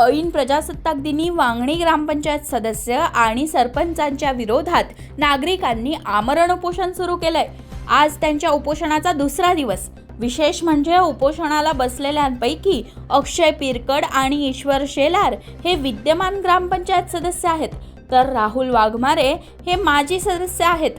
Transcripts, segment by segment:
ऐन प्रजासत्ताक दिनी वांगणी ग्रामपंचायत सदस्य आणि सरपंचांच्या विरोधात नागरिकांनी आमरण उपोषण सुरू केलंय. आज त्यांच्या उपोषणाचा दुसरा दिवस. विशेष म्हणजे उपोषणाला बसलेल्यांपैकी अक्षय पिरकड आणि ईश्वर शेलार हे विद्यमान ग्रामपंचायत सदस्य आहेत. तर राहुल वाघमारे हे माजी सदस्य आहेत.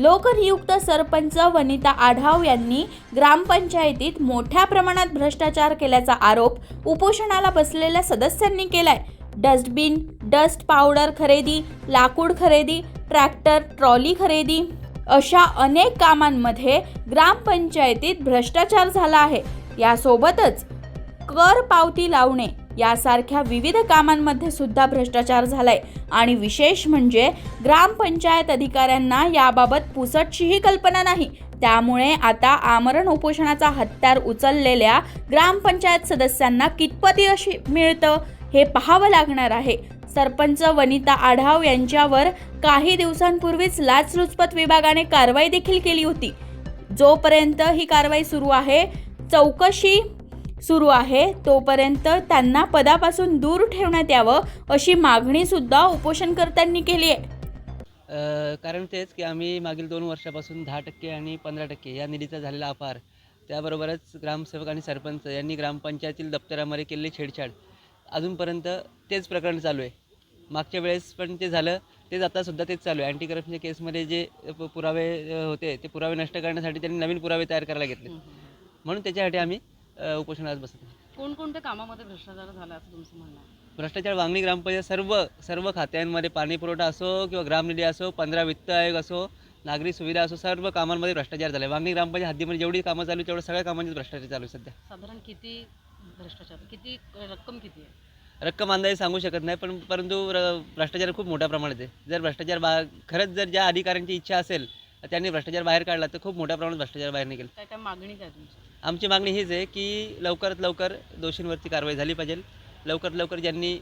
लोकनियुक्त सरपंच वनिता आढाव यांनी ग्रामपंचायतीत मोठ्या प्रमाणात भ्रष्टाचार केल्याचा आरोप उपोषणाला बसलेल्या सदस्यांनी केलाय. डस्टबिन डस्ट पावडर खरेदी लाकूड खरेदी ट्रॅक्टर ट्रॉली खरेदी अशा अनेक कामांमध्ये ग्रामपंचायतीत भ्रष्टाचार झाला आहे. यासोबतच कर पावती लावणे यासारख्या विविध कामांमध्ये सुद्धा भ्रष्टाचार झालाय. आणि विशेष म्हणजे ग्रामपंचायत अधिकाऱ्यांना याबाबत पुसटचीही कल्पना नाही. त्यामुळे आता आमरण उपोषणाचा हत्यार उचललेल्या ग्रामपंचायत सदस्यांना कितपत यश मिळतं हे पाहावं लागणार आहे. सरपंच वनिता आढाव यांच्यावर काही दिवसांपूर्वीच लाचलुचपत विभागाने कारवाई देखील केली होती. जोपर्यंत ही कारवाई सुरू आहे चौकशी सुरू आहे. तोपर्यंत त्यांना पदापासून दूर ठेवण्यात यावं अशी मागणी सुद्धा उपोषणकर्त्यांनी केली आहे. कारण तेच की आम्ही मागील दोन वर्षापासून दहा टक्के आणि पंधरा टक्के या निधीचा झालेला अपार त्याबरोबरच ग्रामसेवक आणि सरपंच यांनी ग्रामपंचायतील दप्तरामध्ये केलेली छेडछाड. अजूनपर्यंत तेच प्रकरण चालू आहे. मागच्या वेळेस पण ते झालं तेच आतासुद्धा तेच चालू आहे. अँटी करप्शनच्या केसमध्ये जे पुरावे होते ते पुरावे नष्ट करण्यासाठी त्यांनी नवीन पुरावे तयार करायला घेतले. म्हणून त्याच्यासाठी आम्ही अ, उपोषणास बसत. कोणकोणत्या कामामध्ये भ्रष्टाचार झाला असं तुमचं म्हणणं आहे? भ्रष्टाचार वांगणी ग्रामपंचायत सर्व सर्व खात्यांमध्ये पाणी पुरवठा असो किंवा ग्रामनिधी असो पंधरा वित्त आयोग असो नागरी सुविधा असो सर्व कामांमध्ये भ्रष्टाचार झाला आहे वांगणी ग्रामपंचायत हद्दीमध्ये जेवढी कामं चालू आहेत, तेवढ्या सगळ्या कामांचे भ्रष्टाचार चालू आहे सध्या. साधारण किती भ्रष्टाचार किती रक्कम किती आहे? रक्कम अंदाजे सांगू शकत नाही पण परंतु र- भ्रष्टाचार खूप मोठ्या प्रमाणात आहे. जर भ्रष्टाचार बा खरंच जर ज्या अधिकाऱ्यांची इच्छा असेल त्यांनी भ्रष्टाचार बाहेर काढला तर खूप मोठ्या प्रमाणात भ्रष्टाचार बाहेर निघेल. काय काय मागणी काय तुमची? आमची मागणी हीच आहे की लवकरात लवकर दोषींवरती कारवाई झाली पाहिजे. लवकरात लवकर ज्यांनी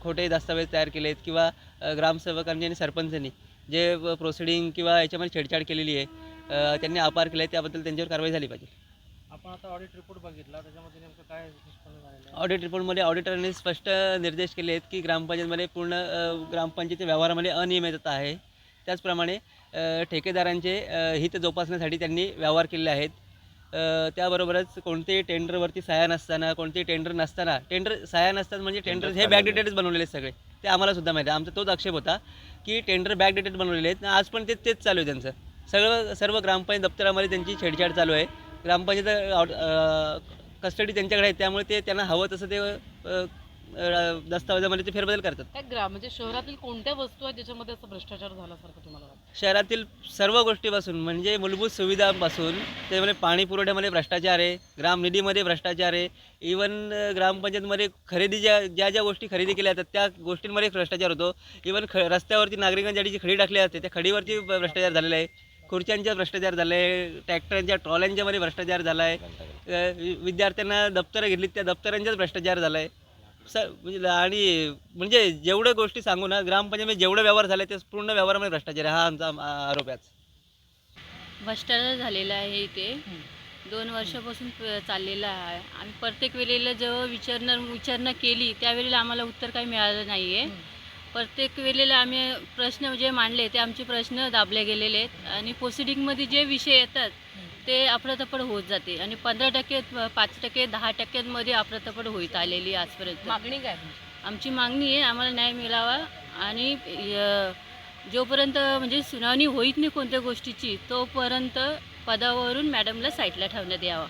खोटे दस्तावेज तयार केलेत किंवा अ, ग्रामसेवकांनी आणि सरपंचांनी जे प्रोसिडिंग किंवा याच्यामध्ये छेडछाड केलेली आहे त्यांनी अपार केले त्याबद्दल त्यांच्यावर कारवाई झाली पाहिजे. आपण आता ऑडिट रिपोर्ट बघितला त्याच्यामध्ये नेमकं काय ऑडिट रिपोर्टमध्ये ऑडिटरने स्पष्ट निर्देश केले आहेत की ग्रामपंचायतमध्ये पूर्ण अ, ग्रामपंचायती व्यवहारामध्ये अनियमितता आहे. त्याचप्रमाणे ठेकेदारांचे हित जोपासण्यासाठी त्यांनी व्यवहार केले आहेत. त्याबरोबरच कोणतेही टेंडरवरती सह्या नसताना कोणतेही टेंडर नसताना टेंडर सह्या नसतात म्हणजे टेंडर हे बॅकडेटेडच बनवलेले आहेत सगळे. ते आम्हाला सुद्धा माहिती आहे. आमचा तोच आक्षेप होता की टेंडर बॅकडेटेड बनवलेले आहेत. आज पण तेच तेच चालू आहे त्यांचं. सर्व सर्व ग्रामपंचायत दप्तरामध्ये त्यांची छेडछाड चालू आहे. ग्रामपंचायत कस्टडी त्यांच्याकडे आहे. त्यामुळे ते त्यांना हवं तसं ते अ, दस्तावेजामध्ये ते फेरबदल करतात. काय ग्राम म्हणजे शहरातील कोणत्या वस्तू आहेत ज्याच्यामध्ये असं भ्रष्टाचार झाल्यासारखं तुम्हाला वाटतं? शहरातील सर्व गोष्टीपासून म्हणजे मूलभूत सुविधांपासून त्यामध्ये पाणी पुरवठ्यामध्ये भ्रष्टाचार आहे ग्रामनिधीमध्ये भ्रष्टाचार आहे इवन ग्रामपंचायतमध्ये खरेदी ज्या ज्या ज्या गोष्टी खरेदी केल्या जातात त्या गोष्टींमध्ये भ्रष्टाचार होतो. इवन ख रस्त्यावरती नागरिकांसाठी जी खडी टाकली जाते त्या खडीवरती ब- भ्रष्टाचार झालेला आहे. खुर्च्यांच्या भ्रष्टाचार झाला आहे ट्रॅक्टरांच्या ट्रॉल्यांच्यामध्ये भ्रष्टाचार झाला आहे अ, वि- विद्यार्थ्यांना दप्तरं घेतली त्या दप्तरांच्याच भ्रष्टाचार झाला आहे म्हणजे आणि म्हणजे जेवढ्या गोष्टी सांगू ना ग्रामपंचायतीमध्ये जेवढे व्यवहार झाले ते पूर्ण व्यवहारामध्ये भ्रष्टाचार हा आमचा आरोप आहे. भ्रष्टाचार झालेला आहे इथे. दोन वर्षापासून चाललेला आहे. आणि प्रत्येक वेळेला जेव्हा विचारणा विचारणा केली त्यावेळेला आम्हाला उत्तर काही मिळालं नाही आहे प्रत्येक वेळेला आम्ही प्रश्न जे मांडले ते आमचे प्रश्न दाबले गेलेले आहेत. आणि प्रोसिडिंगमध्ये जे विषय येतात ते अफरातफर होत जाते आणि पंधरा टक्के पाच टक्के दहा टक्क्यांमध्ये अफरातफर होत आलेली आजपर्यंत. मागणी काय आमची मागणी आहे आम्हाला न्याय मिळावा आणि जोपर्यंत म्हणजे सुनावणी होईत नाही कोणत्या गोष्टीची तोपर्यंत पदावरून मॅडमला साईटला ठेवण्यात यावं.